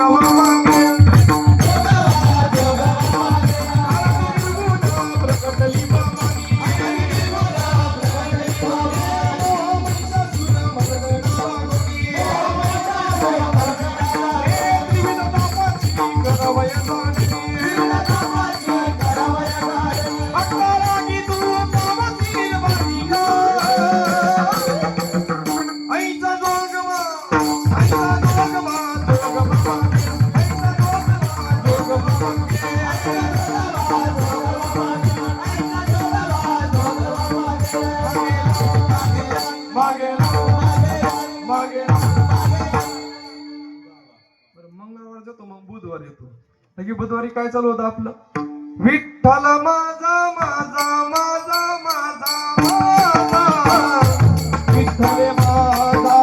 Ngo मागे मागे बरं मंगळवार जातो मग बुधवार येतो. लगे बुधवारी काय चालू होतं आपलं? विठ्ठल माझा माझा माझा माझा माझा. विठ्ठल माझा.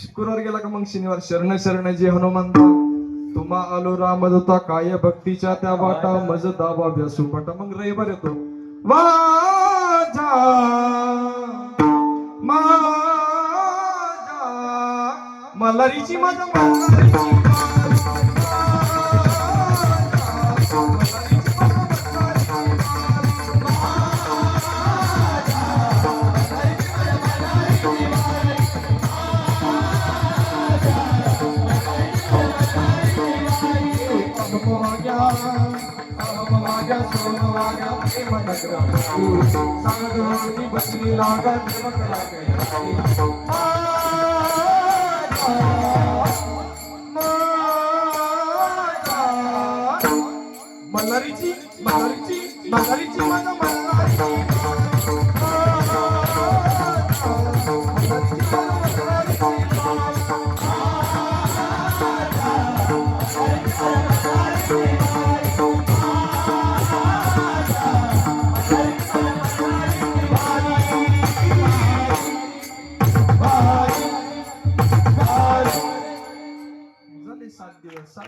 शुक्रवार गेला का मग शनिवार शरण शरण जे हनुमंता तुम्हा आलो रामदूता काय भक्तीच्या त्या वाटा मज दाबा व्यासू पाटा मग रविवार येतो वाजा मल्हारीची माझा मल्हारीची मल्हारीची सात दिवस सात